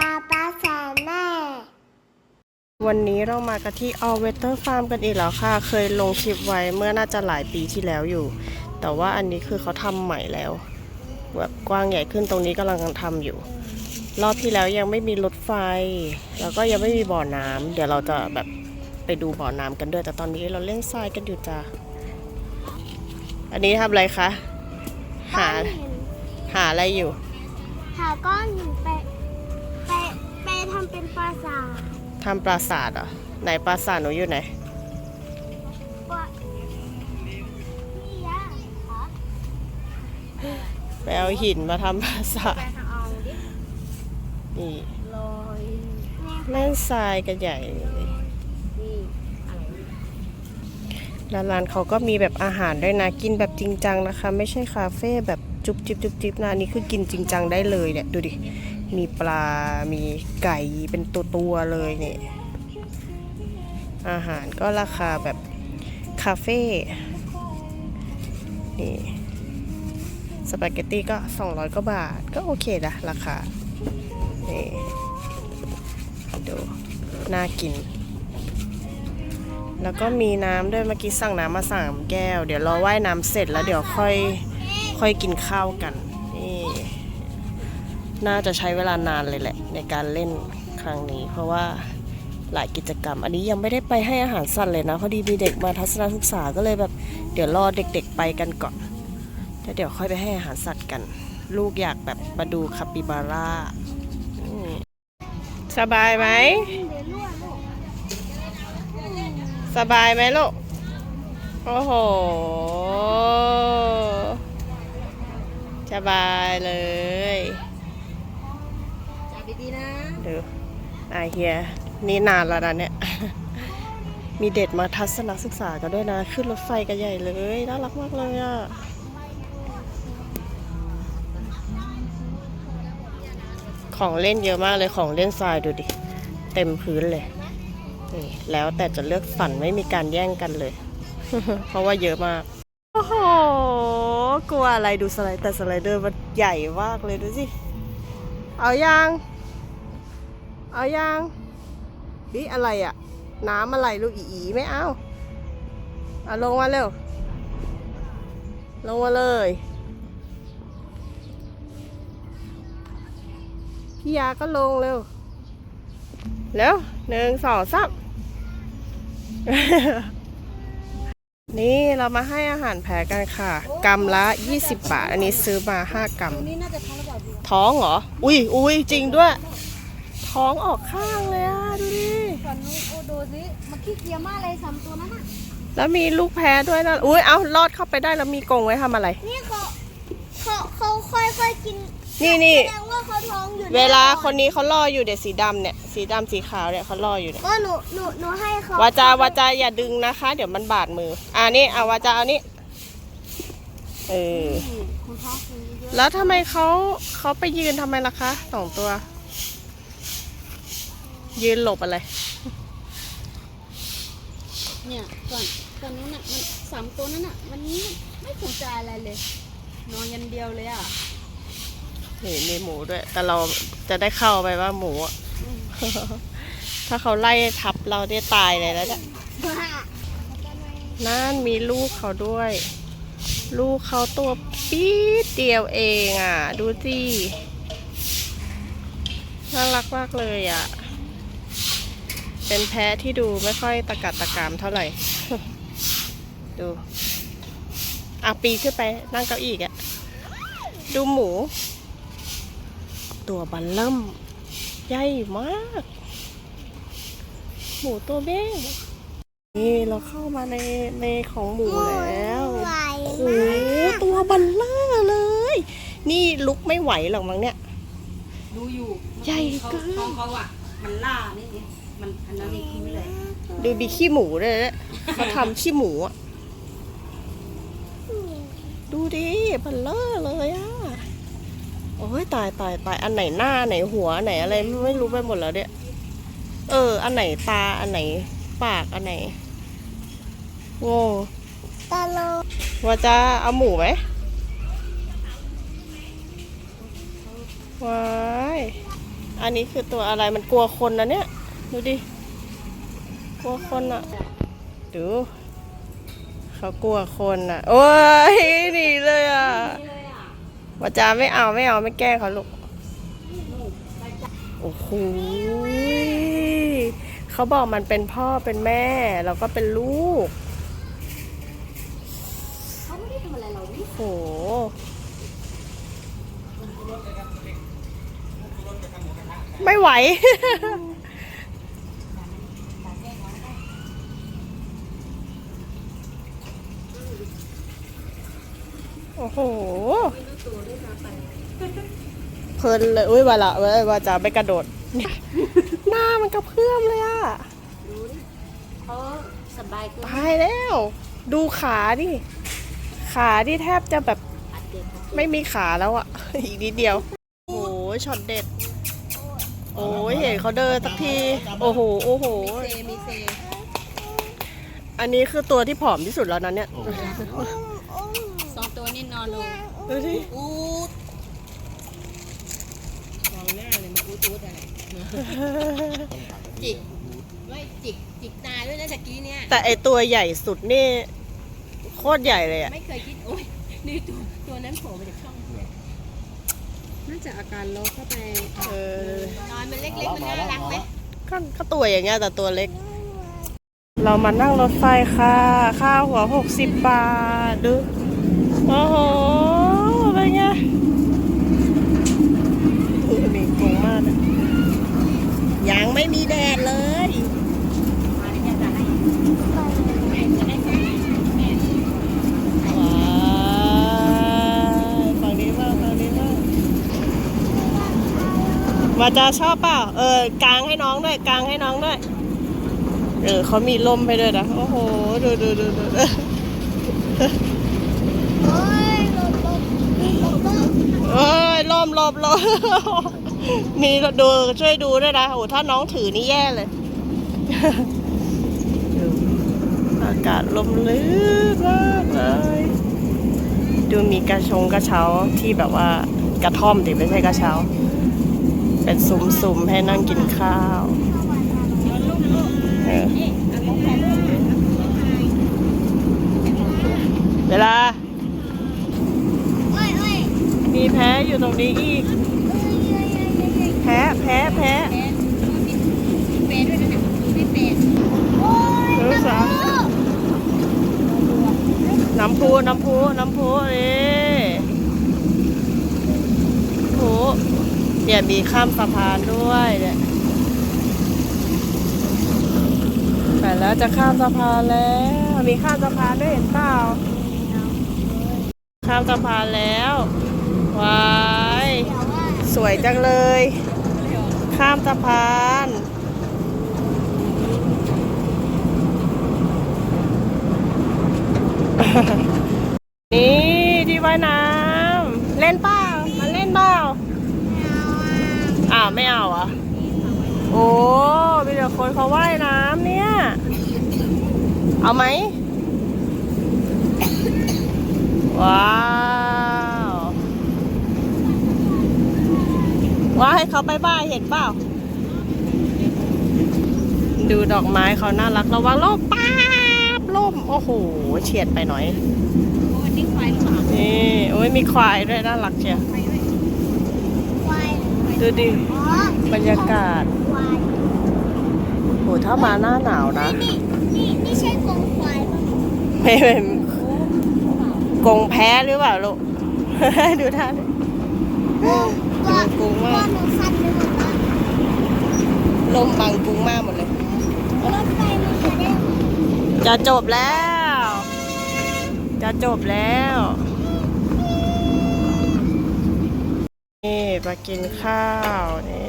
ปาปาแสนแม่ วันนี้เรามากันที่ All Weather Farm กันอีกแล้วค่ะ เคยลงคลิปไว้เมื่อน่าจะหลายปีที่แล้วอยู่ แต่ว่าอันนี้คือเขาทำใหม่แล้ว แบบกว้างใหญ่ขึ้นตรงนี้กำลังทำอยู่ รอบที่แล้วยังไม่มีรถไฟ แล้วก็ยังไม่มีบ่อน้ำเดี๋ยวเราจะแบบไปดูบ่อน้ำกันด้วย แต่ตอนนี้เราเล่นทรายกันอยู่จ้าอันนี้ทำอะไรคะ หาก้อนหินหาอะไรอยู่ หาก้อนหินไปไปไปทำ เป็นปราสาททำปราสาทเหรอไหนปราสาทหนูอยู่ไหน ปรานี่ยะคะไปเอาหินมาทำปราสาทไปหาเอาดินี่ลอยนี่เล่นทรายกันใหญ่เลยนี่อะไรแล้วร้านเขาก็มีแบบอาหารด้วยนะ กินแบบจริงจังนะคะ ไม่ใช่คาเฟ่แบบจุบจิบจุบจิบนะอันนี่คือกินจริงจังได้เลยเนี่ยดูดิ มีปลา มีไก่เป็นตัวตัวๆเลยเนี่ย อาหารก็ราคาแบบ คาเฟ่ นี่ สปาเกตตี้ก็ 200กว่าบาท ก็โอเคนะราคา นี่ ดู น่ากิน แล้วก็มีน้ำด้วยเมื่อกี้สั่งน้ำมาสามแก้ว เดี๋ยวรอว่ายน้ำเสร็จแล้วเดี๋ยวค่อย ค่อยกินข้าวกัน น่าจะใช้เวลานานเลยแหละ ในการเล่นครั้งนี้ เพราะว่าหลายกิจกรรม อันนี้ยังไม่ได้ไปให้อาหารสัตว์เลยนะพอดีมีเด็กมาทัศนศึกษาก็เลยแบบเดี๋ยวรอเด็กๆไปกันก่อนแล้วเดี๋ยวค่อยไปให้อาหารสัตว์กัน ลูกอยากแบบมาดูคาปิบาร่าสบายไหมสบายไหมลูกโอ้โหสบายเลย อาเฮียนี่นานแล้วนะเนี่ย มีเด็กมาทัศนศึกษากันด้วยนะ ขึ้นรถไฟกันใหญ่เลยน่ารักมากเลยอะของเล่นเยอะมากเลยของเล่นทรายดูดิ เต็มพื้นเลยนี่แล้วแต่จะเลือกฝันไม่มีการแย่งกันเลย เพราะว่าเยอะมาก โอ้โห กลัวอะไรดูสไลด์แต่สไลเดอร์มันใหญ่มากเลยดูสิ เอายัง เอายังดิอะไรอะน้ำอะไรลูกอีอีไม่เอาเอาลงมาเร็ว ลงมาเลย พี่ยาก็ลงเร็วเร็วหนึ่งสองสามนี่เรามาให้อาหารแพะกันค่ะกรัมละ 20 บาท อันนี้ซื้อมา 5กรัมนี่น่าจะท้องระบาดดีท้องเหรอ อุ้ยอุ้ยจริงด้วย ท้องออกข้างเลยอะ ดูดิ ก่อนนู้นโอ้ดูสิมันขี้เกียจมากเลยสามตัวนั้นน่ะแล้วมีลูกแพะด้วยนะ อุ้ยเอาลอดเข้าไปได้แล้วมีกรงไว้ทำอะไร นี่เขาเขาเขาค่อยๆกินนี่นี่ แสดงว่าเขาท้องอยู่เวลาคนนี้เขาล่ออยู่เด็ดสีดำเนี่ย สีดำสีขาวเนี่ยเขาล่ออยู่เนี่ย ก็หนูหนูหนูให้เขาวาจาวาจาอย่าดึงนะคะ เดี๋ยวมันบาดมือ อ่านี่เอาวาจาเอานี่เออนี่คุณพ่อซื้อเยอะแล้วทำไมเขาเขาไปยืนทำไมล่ะคะสองตัว ยืนหลบอะไร เนี่ยก่อนก่อนนู้นน่ะมันสามตัวนั้นน่ะ วันนี้ไม่สนใจอะไรเลย นอนยันเดียวเลยอะนี่มีหมูด้วย แต่เราจะได้เข้าไปว่าหมูอะถ้าเขาไล่ทับเราได้ตายเลยแล้วเนี่ยนั่นมีลูกเขาด้วย ลูกเขาตัวปี๊ดเดียวเองอะ ดูสิน่ารักมากเลยอะ เป็นแพ้ที่ดูไม่ค่อยตะกัดตะกามเท่าไหร่ ดูอะปีนขึ้นไปนั่งเก้าอี้อีกอะ ดูหมู ตัวบันเริ่ม ใหญ่มาก หมูตัวเบ้งนี่เราเข้ามาในในของหมูแล้วไหวโอ้โหตัวบันล่าเลย นี่ลุกไม่ไหวหรอกมั้งเนี่ย ดูอยู่ ใหญ่เกินท้องเขาอะมันล่านี่นี่ มันอันนั้นนี่คือเลยดูมีขี้หมูด้วยนะเขาทำขี้หมูอะดูดิบันเลอร์เลยอะ โอ้ยตายตายตายอันไหนหน้าอันไหนหัวอันไหนอะไรไม่รู้ไปหมดแล้วเนี่ย เออ อันไหนตาอันไหนปากอันไหนงงตาโลว่าจะเอาหมูไหมว้าย อันนี้คือตัวอะไรมันกลัวคนนะเนี่ย ดูดิกลัวคนอะดูเขากลัวคนอะโอ้ยหนีเลยอะว่าจาไม่เอาไม่เอาไม่แกล้งเขาลูกโอ้โหเขาบอกมันเป็นพ่อเป็นแม่ แล้วก็เป็นลูกเขาไม่ได้ทำอะไรเรานี่โหไม่ไหว โอ้โหเพลินเลยอุ้ยว่าละเว้ยว่าจะไปกระโดด หน้ามันกระเพื่อมเลยอะดูดิเขาสบายขึ้นตายแล้ว ดูขาดิ ขาที่แทบจะแบบอัดเด็กไม่มีขาแล้วอะอีกนิดเดียว โอ้โหช็อตเด็ด โอ้ยเห็นเขาเดินสักที โอ้โห โอ้โหเซมีเซอันนี้คือตัวที่ผอมที่สุดแล้วนะเนี่ย สองตัวนี่นอนลงดูสิอูดมองหน้าเลยมาอูดอูดอะไรจิกไม่จิกจิกตาด้วยนะตะกี้เนี่ยแต่ไอตัวใหญ่สุดนี่ โคตรใหญ่เลยอะไม่เคยคิดโอ้ยนี่ตัวตัวนั้นโผล่มาจากช่องน่าจะอาการโลเข้าไปเออนอนมันเล็กๆมันน่ารักไหมก็ก็ตัวอย่างเงี้ยแต่ตัวเล็ก เรามานั่งรถไฟค่ะ ค่าหัวหกสิบบาทดู โอ้โห เป็นไงดูมีกงมากนะยังไม่มีแดดเลยว้าวฝั่งนี้บ้างฝั่งนี้บ้างวาจาชอบเปล่า เออกางให้น้องด้วยกางให้น้องด้วย เออเขามีล่มให้ด้วยนะ โอ้โห ดูดูดูดูเอ้ ยล่มล่มล่มมีดูช่วยดูด้วยนะโอ้ถ้าน้องถือนี่แย่เลย อากาศลมลื่นมากเลย ดูมีกระชงกระเช้าที่แบบว่ากระท่อมดิไม่ใช่กระเช้า เป็นซุ้มๆให้นั่งกินข้าวเออเวลา มีแพ้อยู่ตรงนี้อีก แพ้แพ้แพ้เปย์ด้วยนะเนี่ยพี่เปย์รู้สาน้ำพุน้ำพุน้ำพุเอ้โหเนี่ยมีข้ามสะพานด้วยเนี่ยแต่แล้วจะข้ามสะพานแล้ว มีข้ามสะพานด้วยเห็นเปล่าข้ามสะพานแล้ว ว้ายสวยจังเลย ข้ามสะพานนี่ที่ว่ายน้ำเล่นเปล่ามาเล่นเปล่าอ้าวไม่เอาอะโอ้มีแต่คนเขาว่ายน้ำเนี่ย เอาไหม ว้าว ว่าให้เขาบายบายเห็นเปล่า ดูดอกไม้เขาน่ารักระวังล่มป้าบล่มโอ้โหเฉียดไปหน่อยโอ้ยนี่ควายหรือเปล่านี่โอ้ยมีควายด้วยน่ารักเชียวควายด้วยควายดูดิบรรยากาศโหถ้ามาหน้าหนาวนะนี่นี่นี่ใช่กรงควายปะไม่เป็นกรงแพ้หรือเปล่าลูกดูท่าดิ ตัวกรงมากตัวหนูสั่นไปหมดแล้วลมบังกรุงมากหมดเลยรถไฟมันจะได้จะจบแล้ว จะจบแล้วนี่มากินข้าวนี่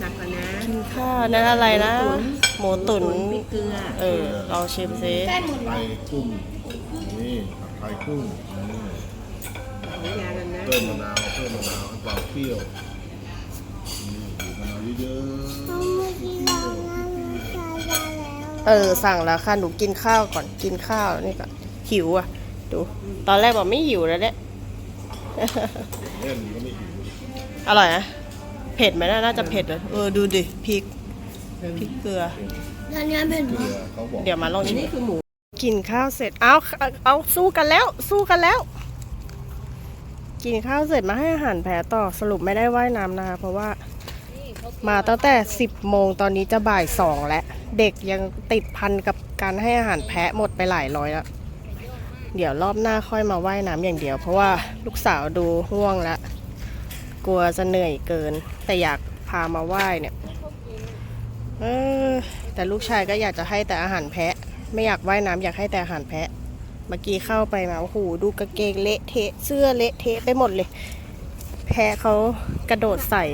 หนักกว่านะกินข้าวนั่นอะไรนะหมูตุ๋นพริกเกลือเออลองชิมซิได้หมดไข่กุ้งนี่ผัดไข่กุ้งนี่ ของยาแล้วนะเพิ่มมะนาวเพิ่มมะนาวให้ความเปรี้ยวนี่บีบมะนาวเยอะเอาเมื่อกี้เรานั่งชายาแล้วเออสั่งแล้วค่ะหนูกินข้าวก่อนกินข้าวนี่ก่อนหิวอะ ดู ตอนแรกบอกไม่หิวแล้วเนี่ยๆเล่นก็ไม่หิวอร่อยนะเผ็ดไหมน่าน่าจะเผ็ดเลยเออดูดิพริกพริกเกลือ ตอนนี้เป็นเกลือเขาบอก เดี๋ยวมาลองชิมนี่คือหมูกินข้าวเสร็จเอาเอาเอาสู้กันแล้ว สู้กันแล้ว กินข้าวเสร็จมาให้อาหารแพะต่อสรุปไม่ได้ว่ายน้ำนะคะ เพราะว่ามาตั้งแต่ 10 โมงตอนนี้จะบ่ายสองแล้ว เด็กยังติดพันกับการให้อาหารแพะหมดไปหลายร้อยแล้ว เดี๋ยวรอบหน้าค่อยมาว่ายน้ำอย่างเดียว เพราะว่าลูกสาวดูง่วงแล้ว กลัวจะเหนื่อยเกิน แต่อยากพามาว่ายเนี่ยเออแต่ลูกชายก็อยากจะให้แต่อาหารแพะ ไม่อยากว่ายน้ำอยากให้แต่อาหารแพะ มื่อกี้เข้าไปมาโอ้โหดูกางเกงเละเทะเสื้อเละเทะไปหมดเลย แพะเขากระโดดใส่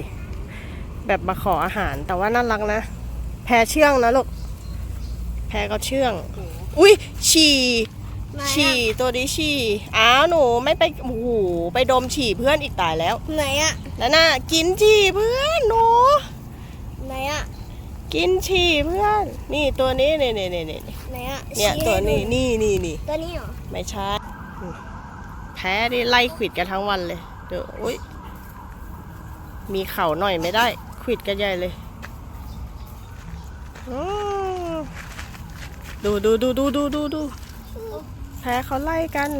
แบบมาขออาหารแต่ว่าน่ารักนะ แพเชื่องนะลูกแพก็เชื่อง อุ้ยฉี่ฉี่ตัวนี้ฉี่อ้าวหนูไม่ไปโอ้โหไปดมฉี่เพื่อนอีกตายแล้วไหนอะแล้วน่ะกินฉี่เพื่อนหนูไหนอะ กินฉี่เพื่อน นี่ตัวนี้นี่นี่นี่นี่ไหนอะเนี่ยชี้ตัวให้ดูนี้นี่นี่นี่ตัวนี้เหรอไม่ใช่อืมแพ้นี่ไล่ขวิดกันทั้งวันเลยเดี๋ยวอุ้ยมีเข่าหน่อยไม่ได้ขวิดกันใหญ่เลยอืมดูดูดูดูดูดูดูแพ้เขาไล่กัน